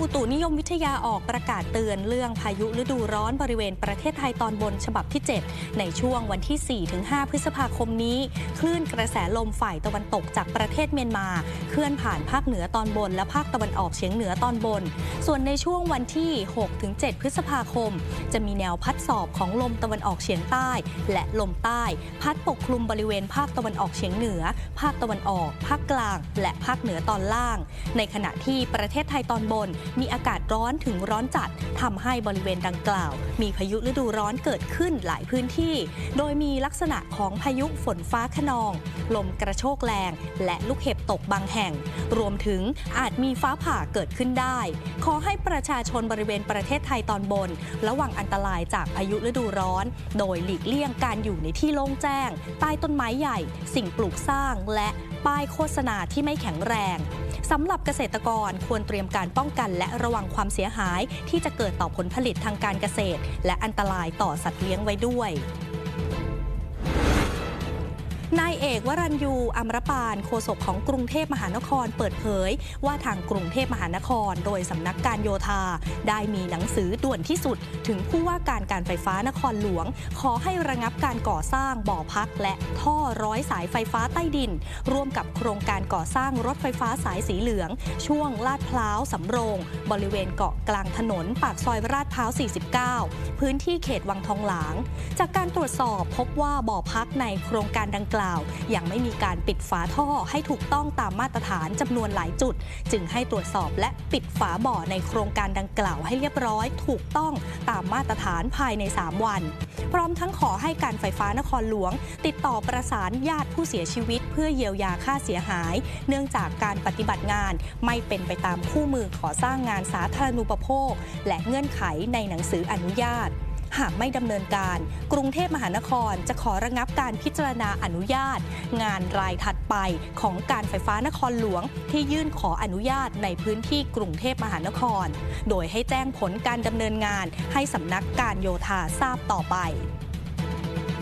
อุตุนิยมวิทยาออกประกาศเตือนเรื่องพายุฤดูร้อนบริเวณประเทศไทยตอนบนฉบับที่ 7 ในช่วงวันที่ 4-5 พฤษภาคมนี้ คลื่นกระแสลมฝ่ายตะวันตกจากประเทศเมียนมา เคลื่อนผ่านภาคเหนือตอนบน และภาคตะวันออกเฉียงเหนือตอนบน ส่วนในช่วงวันที่ 6-7 พฤษภาคม จะมีแนวพัดสอบของลมตะวันออกเฉียงใต้ และลมใต้ พัดปกคลุมบริเวณภาคตะวันออกเฉียงเหนือ ภาคตะวันออก ภาคกลาง และภาคเหนือตอนล่าง ในขณะที่ประเทศไทยตอนบนมีอากาศร้อนถึงร้อนจัดทำให้บริเวณดังกล่าว มีพายุฤดูร้อนเกิดขึ้นหลายพื้นที่ โดยมีลักษณะของพายุฝนฟ้าขนอง ลมกระโชกแรง และลูกเห็บตกบางแห่ง รวมถึงอาจมีฟ้าผ่าเกิดขึ้นได้ ขอให้ประชาชนบริเวณประเทศไทยตอนบน ระวังอันตรายจากพายุฤดูร้อน โดยหลีกเลี่ยงการอยู่ในที่โล่งแจ้ง ใต้ต้นไม้ใหญ่ สิ่งปลูกสร้างและป้ายโฆษณาที่ไม่แข็งแรง สำหรับเกษตรกรควรเตรียมการป้องกันและระวังความเสียหาย ที่จะเกิดต่อผลผลิตทางการเกษตร และอันตรายต่อสัตว์เลี้ยงไว้ด้วยน เอกวรัญยูอมรปานโฆษกของกรุงเทพมหานคร เปิดเผย ว่าทางกรุงเทพมหานคร โดยสำนักการโยธา ได้มีหนังสือด่วนที่สุด ถึงผู้ว่าการการไฟฟ้านครหลวง ขอให้ระงับการก่อสร้างบ่อพัก และท่อร้อยสายไฟฟ้าใต้ดิน ร่วมกับโครงการก่อสร้างรถไฟฟ้าสายสีเหลือง ช่วงลาดพร้าวสำโรง บริเวณเกาะกลางถนนปากซอยลาดพร้าว 49 พื้นที่เขตวังทองหลาง จากการตรวจสอบพบว่าบ่อพักในโครงการดังกล่าวยังไม่มีการปิดฝาท่อให้ถูกต้องตามมาตรฐานจำนวนหลายจุด จึงให้ตรวจสอบและปิดฝาบ่อในโครงการดังกล่าวให้เรียบร้อย ถูกต้องตามมาตรฐานภายใน 3 วัน พร้อมทั้งขอให้การไฟฟ้านครหลวง ติดต่อประสานญาติผู้เสียชีวิต เพื่อเยียวยาค่าเสียหาย เนื่องจากการปฏิบัติงานไม่เป็นไปตามคู่มือขอสร้างงานสาธารณูปโภค และเงื่อนไขในหนังสืออนุญาต หากไม่ดำเนินการ กรุงเทพมหานครจะขอระงับการพิจารณาอนุญาต งานรายถัดไปของการไฟฟ้านครหลวง ที่ยื่นขออนุญาตในพื้นที่กรุงเทพมหานคร โดยให้แจ้งผลการดำเนินงานให้สำนักการโยธาทราบต่อไป